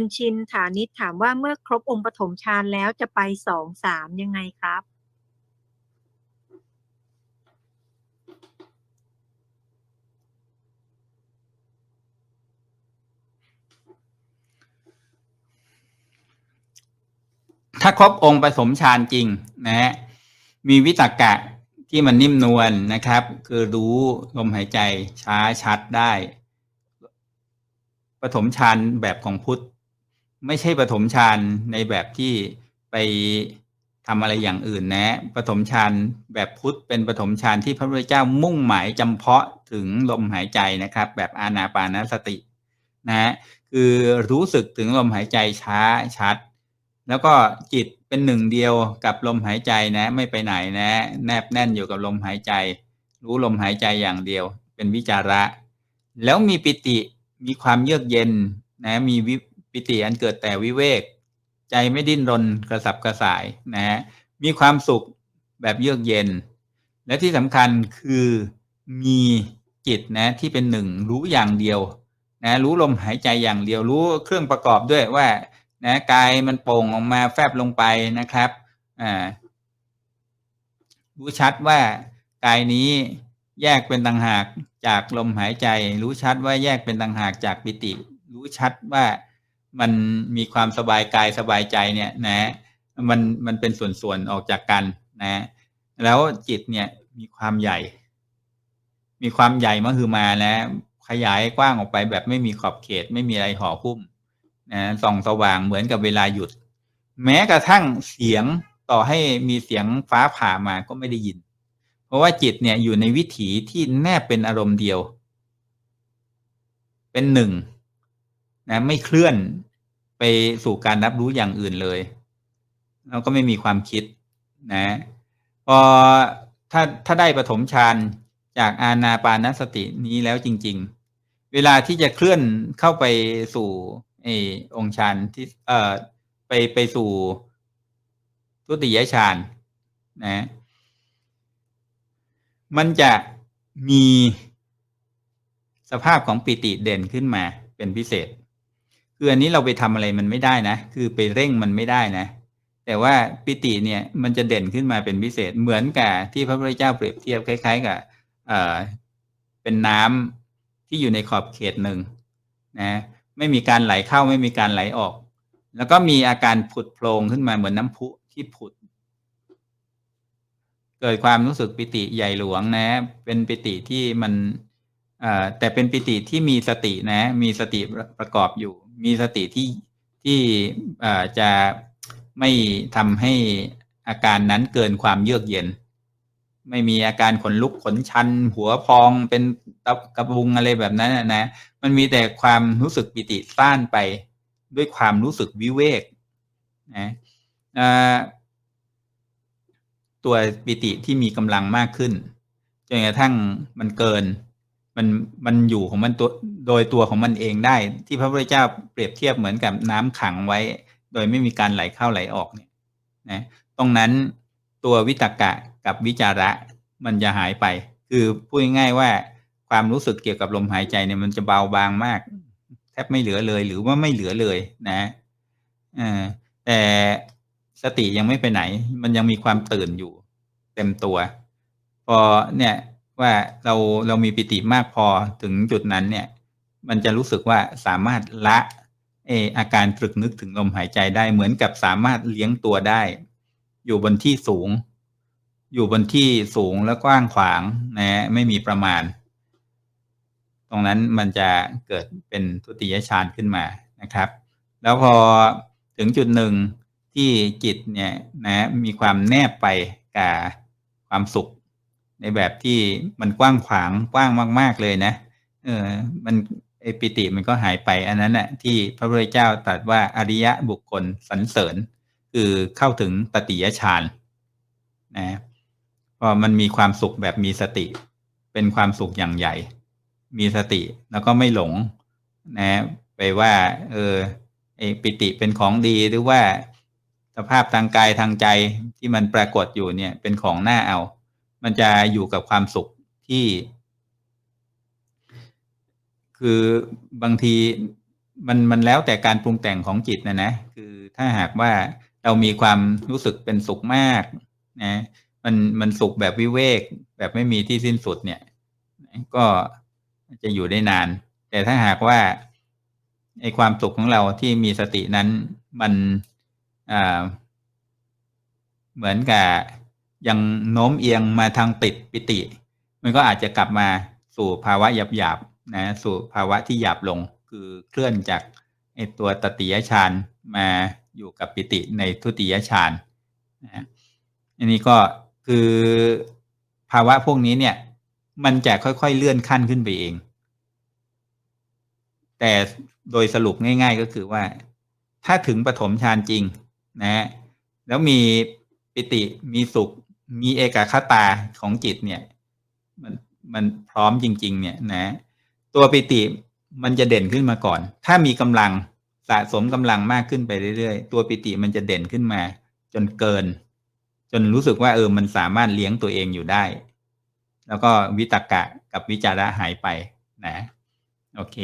คุณชินฐานิชถามว่าเมื่อครบองค์ปฐมฌานแล้วจะไปสองสามยังไงครับถ้าครบองค์ผสมฌานจริงนะฮะมีวิตกกะที่มันนิ่มนวลนะครับ คือรู้ลมหายใจช้าชัดได้ปฐมฌานแบบของพุทธ ไม่ใช่ปฐมฌานในแบบที่ไปทำอะไรอย่างอื่นนะ ปฐมฌานแบบพุทธเป็นปฐมฌานที่พระพุทธเจ้ามุ่งหมายจำเพาะถึงลมหายใจนะครับ แบบอานาปานสตินะคือรู้สึกถึงลมหายใจช้าชัด แล้วก็จิตเป็นหนึ่งเดียวกับลมหายใจนะ ไม่ไปไหนนะ แนบแน่นอยู่กับลมหายใจ รู้ลมหายใจอย่างเดียว เป็นวิจาระ แล้วมีปิติมีความเยือกเย็นนะมีวิ ปิติอันเกิดแต่วิเวก ใจไม่ดิ้นรนกระสับกระส่ายนะฮะมีความสุขแบบเยือกเย็น และที่สำคัญคือมีจิตนะที่เป็นหนึ่งรู้อย่างเดียวนะรู้ลมหายใจอย่างเดียวรู้เครื่องประกอบด้วยว่านะกายมันโป่งออกมาแฟบลงไปนะครับอ่ารู้ชัดว่ากายนี้แยกเป็นต่างหากจากลมหายใจ รู้ชัดว่าแยกเป็นต่างหากจากปิติ รู้ชัดว่า มันมีความสบายกายสบายใจเนี่ยนะมันมันเป็นส่วนๆออกจากกันนะ แล้วจิตเนี่ยมีความใหญ่ มีความใหญ่มหึมานะ ขยายกว้างออกไปแบบไม่มีขอบเขตไม่มีอะไรห่อหุ้มนะส่องสว่างเหมือนกับเวลาหยุด แม้กระทั่งเสียงต่อให้มีเสียงฟ้าผ่ามาก็ไม่ได้ยิน เพราะว่าจิตเนี่ยอยู่ในวิถีที่แนบเป็นอารมณ์เดียว เป็นหนึ่งนะไม่เคลื่อน ไปสู่การรับรู้อย่างอื่นเลยแล้วก็ไม่มีความคิดนะพอถ้าถ้าได้ปฐมฌานจากอาณาปานสตินี้แล้วจริง ๆ เวลาที่จะเคลื่อนเข้าไปสู่ไอองค์ฌานที่เอ่อไปไปสู่ทุติยฌานนะมันจะมีสภาพของปิติเด่นขึ้นมาเป็นพิเศษ คืออันนี้เราไปทำอะไรมันไม่ได้นะ คือไปเร่งมันไม่ได้นะ แต่ว่าปิติเนี่ยมันจะเด่นขึ้นมาเป็นพิเศษเหมือนกับที่พระพุทธเจ้าเปรียบเทียบคล้าย ๆ กับเอ่อเป็นน้ำที่อยู่ในขอบเขตหนึ่งนะไม่มีการไหลเข้าไม่มีการไหลออก แล้วก็มีอาการผุดโพลงขึ้นมาเหมือนน้ำพุที่ผุด เกิดความรู้สึกปิติใหญ่หลวงนะ เป็นปิติที่มัน แต่เป็นปิติที่มีสตินะ มีสติประกอบอยู่ มีสติที่ที่จะไม่ทำให้อาการนั้นเกินความเยือกเย็น ไม่มีอาการขนลุกขนชัน หัวพองเป็นตะกระบุงอะไรแบบนั้นนะมันมีแต่ความรู้สึกปิติซ่านไปด้วยความรู้สึกวิเวกนะตัวปิติที่มีกำลังมากขึ้นจนกระทั่งมันเกิน มันมันอยู่ของมันตัวโดยตัวของมันเองได้ ที่พระพุทธเจ้าเปรียบเทียบเหมือนกับน้ำขังไว้ โดยไม่มีการไหลเข้าไหลออกเนี่ยนะตรงนั้นตัววิตกะกับวิจาระมันจะหายไป คือพูดง่ายว่าความรู้สึกเกี่ยวกับลมหายใจเนี่ยมันจะเบาบางมาก แทบไม่เหลือเลยหรือว่าไม่เหลือเลยนะอ่าแต่สติยังไม่ไปไหน มันยังมีความตื่นอยู่ เต็มตัว พอเนี่ย ว่าเราเรามีปิติมากพอถึงจุดนั้นเนี่ย มันจะรู้สึกว่าสามารถละเออาการตรึกนึกถึงลมหายใจได้เหมือนกับสามารถเลี้ยงตัวได้ อยู่บนที่สูง อยู่บนที่สูงและกว้างขวางนะไม่มีประมาณ ตรงนั้นมันจะเกิดเป็นทุติยฌานขึ้นมานะครับ แล้วพอถึงจุดหนึ่งที่จิตเนี่ยนะมีความแนบไปกับความสุข ในแบบที่มันกว้างขวางกว้างมาก ๆเลยนะเออมันไอปิติมันก็หายไปอันนั้นแหะที่พระพุทธเจ้าตรัสว่าอริยะบุคคลสรรเสริญ คือเข้าถึงตติยฌานนะพอมันมีความสุขแบบมีสติ เป็นความสุขอย่างใหญ่ มีสติแล้วก็ไม่หลง นะ ไปว่า เออไอปิติเป็นของดีหรือว่าสภาพทางกายทางใจที่มันปรากฏอยู่เนี่ย เป็นของหน้าเอา มันจะอยู่กับความสุขที่ คือบางทีมันมันแล้วแต่การปรุงแต่งของจิตนะนะ คือถ้าหากว่าเรามีความรู้สึกเป็นสุขมาก นะ มันมันสุขแบบวิเวก แบบไม่มีที่สิ้นสุดเนี่ย ก็จะอยู่ได้นาน แต่ถ้าหากว่าไอความสุขของเราที่มีสตินั้นมันอ่าเหมือนกับ ยังโน้มเอียงมาทางติดปิติ มันก็อาจจะกลับมาสู่ภาวะหยาบหยาบๆนะสู่ภาวะที่หยาบลงคือเคลื่อนจากไอตัวตติยฌานมาอยู่กับปิติในทุติยฌานนะอันนี้ก็คือภาวะพวกนี้เนี่ย มันจะค่อยๆเลื่อนขั้นขึ้นไปเอง แต่โดยสรุปง่าย ๆก็คือว่า ถ้าถึงปฐมฌานจริงนะแล้วมีปิติมีสุข มีเอกคตาของจิตเนี่ยมันมันพร้อมจริง ๆ เนี่ยนะตัวปิติมันจะเด่นขึ้นมาก่อน ถ้ามีกำลังสะสมกำลังมากขึ้นไปเรื่อยๆ ตัวปิติมันจะเด่นขึ้นมา จนเกิน จนรู้สึกว่าเออมันสามารถเลี้ยงตัวเองอยู่ได้ แล้วก็วิตกกะกับวิจาระหายไปนะ โอเค